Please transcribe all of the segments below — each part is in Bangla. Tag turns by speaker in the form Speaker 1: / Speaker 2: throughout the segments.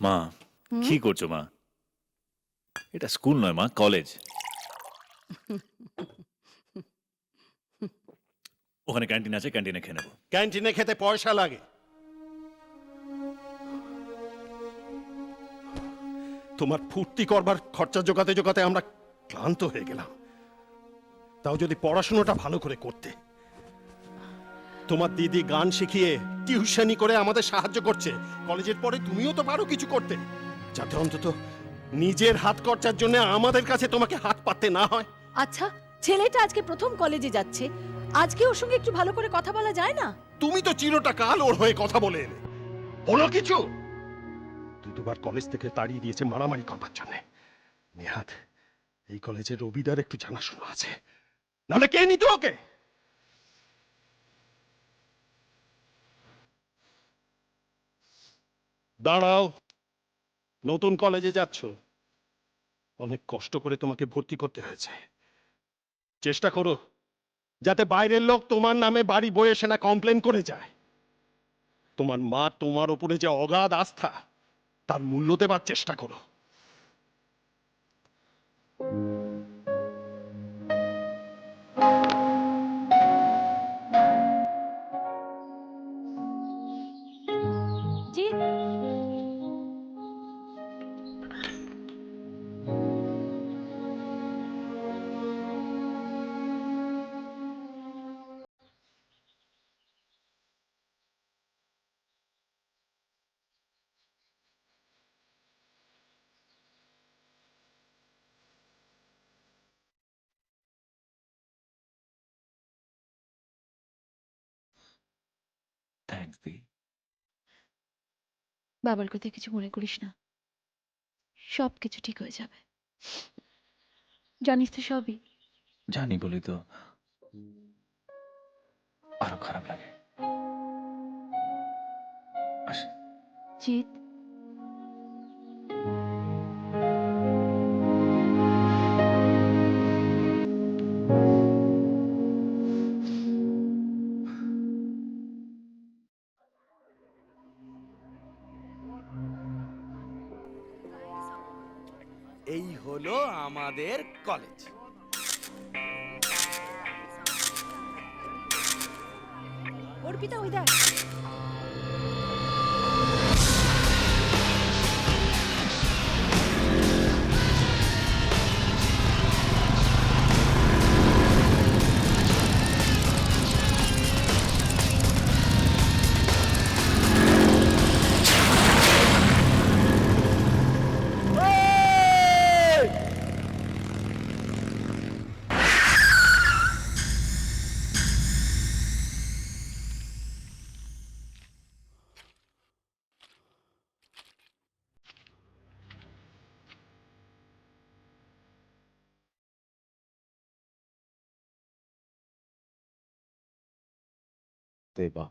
Speaker 1: মা কি করছ মা? এটা স্কুল নয় মা কলেজ। ওখানে ক্যান্টিন আছে ক্যান্টিনে খেয়ে নেব।
Speaker 2: ক্যান্টিনে খেতে পয়সা লাগে। তোমার ফুর্তি করবার খরচা জোগাতে জোগাতে আমরা ক্লান্ত হয়ে গেলাম। তাও যদি পড়াশোনাটা ভালো করে করতে। তোমার দিদি গান শিখিয়ে টিউশনি করে আমাদের সাহায্য করছে। কলেজের পরে তুমিও তো পারো কিছু করতে। যাতে অন্তত নিজের হাত খরচার জন্য আমাদের কাছে তোমাকে হাত পাততে না হয়।
Speaker 3: আচ্ছা ছেলেটা আজকে প্রথম কলেজে যাচ্ছে। আজকে ওর সঙ্গে একটু ভালো করে কথা বলা যায় না?
Speaker 2: তুমি তো চিরটা কাল ওর হয়ে কথা বলে এলে। বলো কিছু। তুই দুবার কলেজ থেকে তাড়িয়ে দিয়েছে মারামারি করবার জন্য। নেহাত এই কলেজে রবিদার একটু জানাশোনা আছে। নাহলে কে নিত ওকে? দাঁড়াও, নতুন কলেজে যাচ্ছ। অনেক কষ্ট করে তোমাকে ভর্তি করতে হয়েছে। চেষ্টা করো, যাতে বাইরের লোক তোমার নামে বাড়ি বয়ে এসে না কমপ্লেন করে যায়। তোমার মা তোমার ওপরে যে অগাধ আস্থা, তার মূল্য দেবার চেষ্টা করো।
Speaker 3: Thank
Speaker 1: Thanks, Dee.
Speaker 4: বাবার কথা কিছু মনে করিস না। সব কিছু ঠিক হয়ে যাবে। জানিস তো সবই।
Speaker 1: জানি বলি তো আরও খারাপ লাগে। আসি।
Speaker 4: জিৎ।
Speaker 5: এই হলো আমাদের কলেজ।
Speaker 3: অর্পিতা ওই দেখ।
Speaker 6: দেবা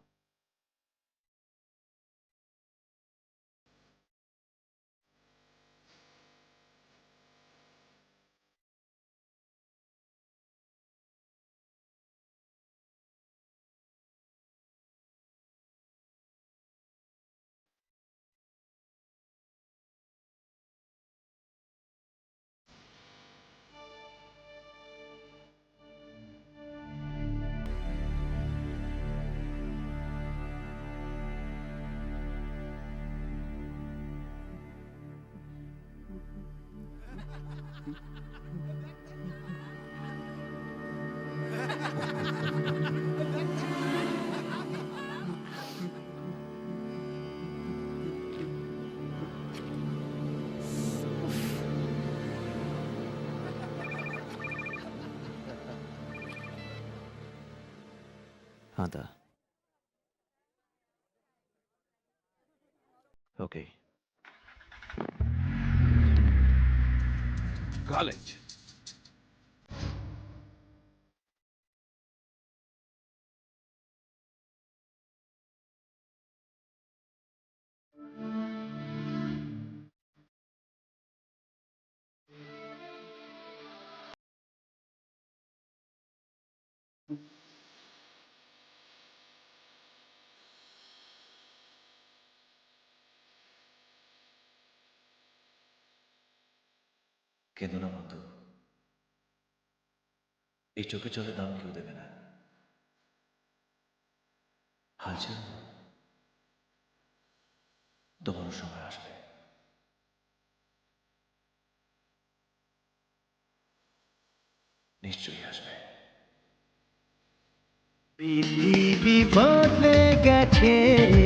Speaker 6: আদা ওকে
Speaker 2: কলেজ
Speaker 1: কেঁদো না বন্ধু। এই চোখে চলে দাম কেউ দেবে না। হাল না। তোমারও সময় আসবে। নিশ্চয়ই আসবে।
Speaker 6: পৃথিবী বদলে গেছে।